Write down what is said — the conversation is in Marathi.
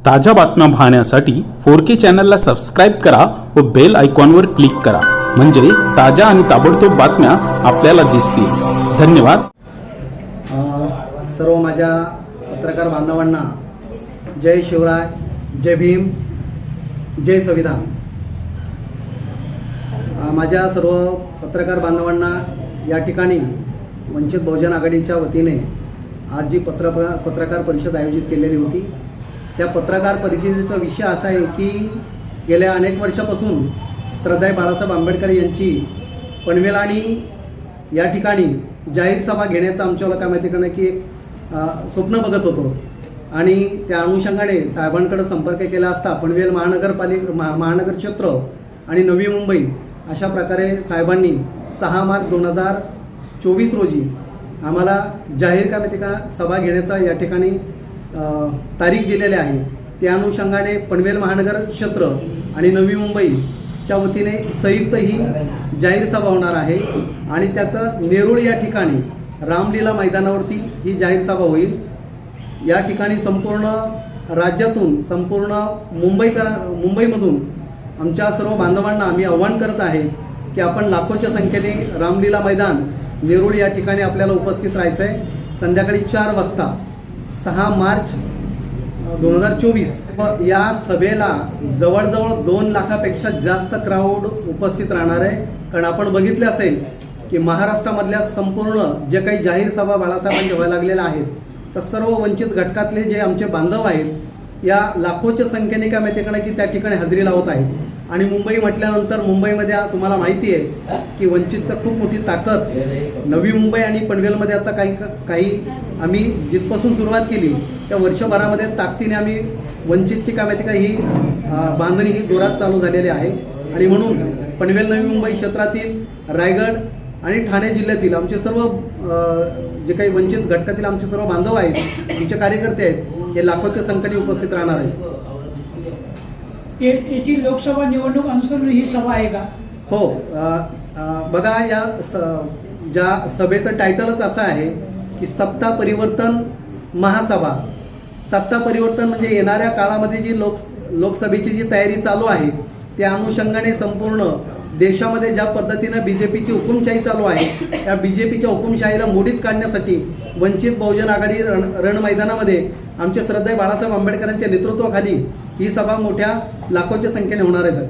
ताज्या बातम्या पाहण्यासाठी फोर के चॅनलला सबस्क्राईब करा व बेल आयकॉनवर क्लिक करा. म्हणजे ताज्या आणि ताबडतोब बातम्या आपल्याला दिसतील. धन्यवाद. सर्व माझ्या पत्रकार बांधवांना जय शिवराय जय भीम जय संविधान. माझ्या सर्व पत्रकार बांधवांना या ठिकाणी वंचित बहुजन आघाडीच्या वतीने आज जी पत्र पत्रकार परिषद आयोजित केलेली होती त्या पत्रकार परिषदेचा विषय असा आहे की गेल्या अनेक वर्षापासून श्रद्धाई बाळासाहेब आंबेडकर यांची पनवेल आणि या ठिकाणी जाहीर सभा घेण्याचं आमच्याला काय माहिती का की एक स्वप्न बघत होतो. आणि त्या अनुषंगाने साहेबांकडे संपर्क केला असता पनवेल महानगरपालिका महा महानगर क्षेत्र आणि नवी मुंबई अशा प्रकारे साहेबांनी सहा मार्च दोन हजार चोवीस रोजी आम्हाला जाहीर काय माहिती का सभा घेण्याचा या ठिकाणी तारीख दिलेली आहे. त्या अनुषंगाने पनवेल महानगर क्षेत्र आणि नवी मुंबईच्या वतीने संयुक्त ही जाहीर सभा होणार आहे. आणि त्याचं नेरूळ या ठिकाणी रामलीला मैदानावरती ही जाहीर सभा होईल. या ठिकाणी संपूर्ण राज्यातून संपूर्ण मुंबईकर मुंबईमधून आमच्या सर्व बांधवांना आम्ही आव्हान करत आहे की आपण लाखोच्या संख्येने रामलीला मैदान नेरूळ या ठिकाणी आपल्याला उपस्थित राहायचं आहे संध्याकाळी चार वाजता सहा मार्च दोन हजार चोवीस. व या सभेला जवळजवळ दोन लाखापेक्षा जास्त क्राऊड उपस्थित राहणार आहे. कारण आपण बघितले असेल की महाराष्ट्रामधल्या संपूर्ण जे काही जाहीर सभा बाळासाहेबांच्या व्हायला लागलेल्या आहेत तर सर्व वंचित घटकातले जे आमचे बांधव आहेत या लाखोच्या संख्येने काय माहिती आहे का की त्या ठिकाणी हजेरी लावत आहेत. आणि मुंबई म्हटल्यानंतर मुंबईमध्ये तुम्हाला माहिती आहे की वंचितचं खूप मोठी ताकद. नवी मुंबई आणि पनवेलमध्ये आता काही काही आम्ही जिथपासून सुरुवात केली त्या वर्षभरामध्ये ताकदीने आम्ही वंचितची काय माहिती का ही बांधणी ही जोरात चालू झालेली आहे. आणि म्हणून पनवेल नवी मुंबई क्षेत्रातील रायगड आणि ठाणे जिल्ह्यातील आमचे सर्व जे काही वंचित घटकातील आमचे सर्व बांधव आहेत आमचे कार्यकर्ते आहेत हे लाखोच्या संख्येने उपस्थित राहणार आहेत ये- येथील लोकसभा निवडणूक अनुसरून ही सभा आहे का? हो अ, अ, बघा या स ज्या सभेचं टायटलच असं आहे की सत्ता परिवर्तन महासभा. सत्ता परिवर्तन म्हणजे येणाऱ्या काळामध्ये जी लोक लोकसभेची जी तयारी चालू आहे त्या अनुषंगाने संपूर्ण देशामध्ये ज्या पद्धतीनं बी जे पीची हुकुमशाही चालू आहे त्या बी जे पीच्या हुकुमशाहीला मोडीत काढण्यासाठी वंचित बहुजन आघाडी रण रणमैदानामध्ये आमचे श्रद्धेय बाळासाहेब आंबेडकरांच्या नेतृत्वाखाली ही सभा मोठ्या लाखोच्या संख्येने होणार आहे सर.